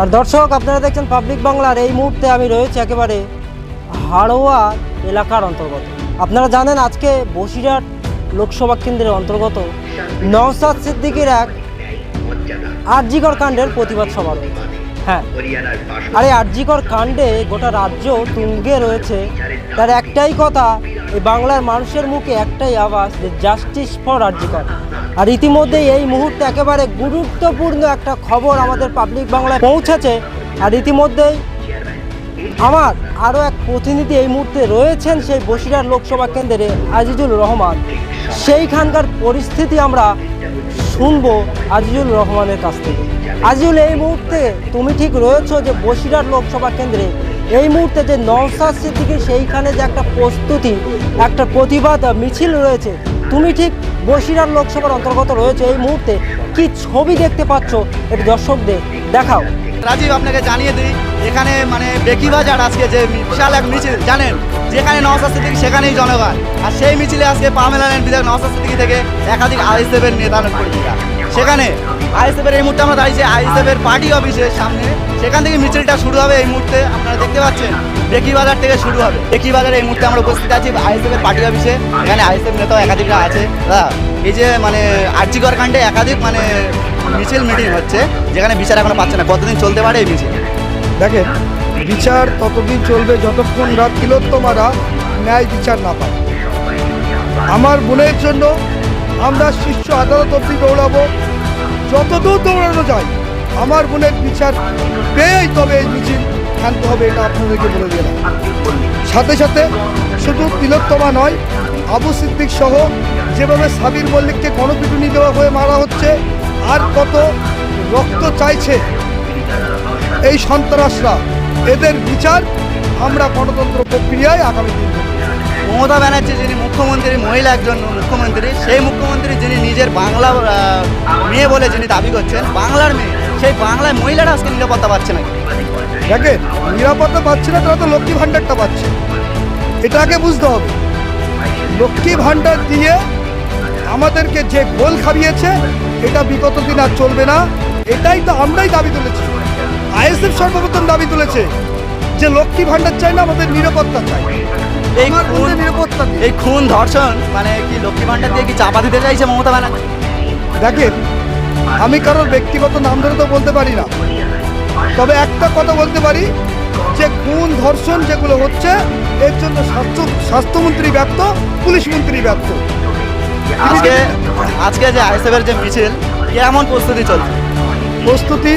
আর দর্শক, আপনারা দেখছেন পাবলিক বাংলার এই মুহূর্তে আমি রয়েছি একেবারে হাড়োয়া এলাকার অন্তর্গত। আপনারা জানেন, আজকে বসিরহাট লোকসভা কেন্দ্রের অন্তর্গত নওসাদ সিদ্দিকির এক আরজিকর কাণ্ডের প্রতিবাদ সভা রয়েছে। হ্যাঁ। আর এই আরজিকর কাণ্ডে গোটা রাজ্য তুঙ্গে রয়েছে। তার একটাই কথা, এই বাংলার মানুষের মুখে একটাই আওয়াজ, যে জাস্টিস ফর আরজিকর। আর ইতিমধ্যেই এই মুহূর্তে একেবারে গুরুত্বপূর্ণ একটা খবর আমাদের পাবলিক বাংলায় পৌঁছেছে। আর ইতিমধ্যেই আমার আরও এক প্রতিনিধি এই মুহূর্তে রয়েছেন সেই বসিরহাট লোকসভা কেন্দ্রে আজিজুল রহমান। সেইখানকার পরিস্থিতি আমরা শুনব আজিজুল রহমানের কাছ থেকে। আজিজুল, এই মুহূর্তে তুমি ঠিক রয়েছো যে বসিরহাট লোকসভা কেন্দ্রে এই মুহূর্তে যে নওসাদ সিদ্দিকি সেইখানে যে একটা প্রস্তুতি, একটা প্রতিবাদ মিছিল রয়েছে তুমি ঠিক বসিরার লোকসভার অন্তর্গত রয়েছে এই মুহূর্তে। কি ছবি দেখতে পাচ্ছ? একটু দর্শকদের দেখাও। রাজীব, আপনাকে জানিয়ে দিই, এখানে মানে বেকিবাজার আজকে যে বিশাল এক মিছিল, জানেন? যেখানে নওসাদ সিদ্দিকি, সেখানেই জনগণ। আর সেই মিছিলে আজকে পা মেলালেন বিধায়ক নওসাদ সিদ্দিকি থেকে একাধিক আইএসএফের নেতা কর্মীরা সেখানে আইএসএফের এই মুহূর্তে আমরা দাঁড়িয়েছি, আইএসএফের পার্টি অফিসের সামনে। সেখান থেকে মিছিলটা শুরু হবে এই মুহূর্তে। আপনারা দেখতে পাচ্ছেন বেকিবাজার থেকে শুরু হবে। বেকিবাজারে এই মুহূর্তে আমরা উপস্থিত আছি আইএসএফের পার্টি অফিসে। এখানে আইএসএফ নেতাও একাধিকরা আছে। এই যে মানে আর্যিকর কাণ্ডে একাধিক মানে মিছিল মিটিং হচ্ছে, যেখানে বিচার এখনও পাচ্ছে না। কতদিন চলতে পারে এই মিছিল? দেখেন, বিচার ততদিন চলবে যতক্ষণ রাত তিলোত্তমারা ন্যায় বিচার না পায়। আমার বোনের জন্য আমরা শীর্ষ আদালত অব্দি দৌড়াবো। যতদূর দৌড়ানো যায়, আমার বোনের বিচার পেয়েই তবে এই মিছিল ক্ষান্ত হবে এটা আপনাদেরকে বলে দিলাম। সাথে সাথে শুধু তিলোত্তমা নয় আবু সিদ্দিক সহ যেভাবে সাবির মল্লিককে গণপিটুনি দেওয়া হয়ে মারা হচ্ছে আর কত রক্ত চাইছে এই সন্ত্রাসরা এদের বিচার আমরা গণতন্ত্র প্রক্রিয়ায় আগামী দিন মমতা ব্যানার্জি যিনি মুখ্যমন্ত্রী মহিলা একজন মুখ্যমন্ত্রী সেই মুখ্যমন্ত্রী যিনি নিজের বাংলা মেয়ে বলে যিনি দাবি করছেন বাংলার মেয়ে সেই বাংলায় মহিলারা আজকে নিরাপত্তা পাচ্ছে না দেখেন নিরাপত্তা পাচ্ছে না তারা তো লক্ষ্মী ভাণ্ডারটা পাচ্ছে। এটা আগে বুঝতে হবে। লক্ষ্মী ভাণ্ডার দিয়ে আমাদেরকে যে গোল খাবিয়েছে এটা বিগত দিন আর চলবে না। এটাই তো আমরাই দাবি তুলেছি। আইএসএফ সর্বপ্রথম দাবি তুলেছে যে লক্ষ্মী ভাণ্ডার চাই না আমাদের নিরাপত্তা চাই। এই আমার খুন নিরাপত্তা এই খুন ধর্ষণ মানে কি লক্ষ্মী ভাণ্ডার দিয়ে কি চাপা দিতে চাইছে মমতা ব্যানার্জি? দেখেন আমি কারোর ব্যক্তিগত নাম ধরে তো বলতে পারি না। তবে একটা কথা বলতে পারি যে খুন ধর্ষণ যেগুলো হচ্ছে এর জন্য স্বাস্থ্য স্বাস্থ্যমন্ত্রী ব্যর্থ পুলিশ মন্ত্রী ব্যর্থ আজকে আজকে যে আইএসএফের যে মিছিল কেমন প্রস্তুতি চলছে? প্রস্তুতি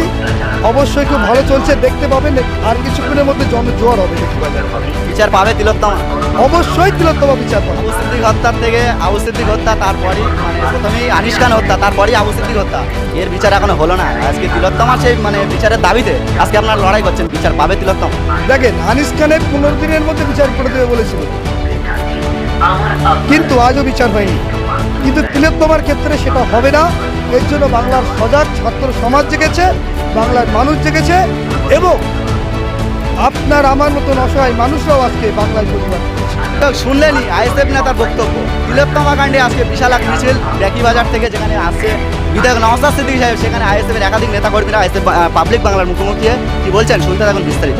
অবশ্যই খুব ভালো চলছে দেখতে পাবেন আর কিছুক্ষণের মধ্যে জন জোয়ার হবে বিচার পাবে তিলোত্তমা? অবশ্যই তিলোত্তমা বিচার পাবে আবু সিদ্দিক হত্যার থেকে আবু সিদ্দিক হত্যা তারপরই মানে প্রথমেই আনিস খান হত্যা তারপরই আবু সিদ্দিক হত্যা। এর বিচার এখনও হলো না। আজকে তিলোত্তমা সেই মানে বিচারের দাবিতে আজকে আপনারা লড়াই করছেন বিচার পাবে তিলোত্তমা। দেখেন আনিস খানের পনেরো দিনের মধ্যে বিচার করে দেবে বলেছিল। কিন্তু আজও বিচার হয়নি। কিন্তু তিলোত্তমার ক্ষেত্রে সেটা হবে না। এর জন্য বাংলার সজাগ ছাত্র সমাজ জেগেছে বাংলার মানুষ জেগেছে এবং আপনার আমার মতন অসহায় মানুষরাও আজকে বাংলায় প্রতিবাদ শুনলেনি শুনলেনই আইএসএফ নেতার বক্তব্য। তিলোত্তমা কাণ্ডে আজকে বিশাল এক মিছিল বাজার থেকে যেখানে আসছে বিধায়ক নওয়াজ সিদ্দিক সাহেব, সেখানে আইএসএফের একাধিক নেতা কর্মীরা আইএসএফ পাবলিক বাংলার মুখোমুখি কি বলছেন, শুনতে থাকুন বিস্তারিত।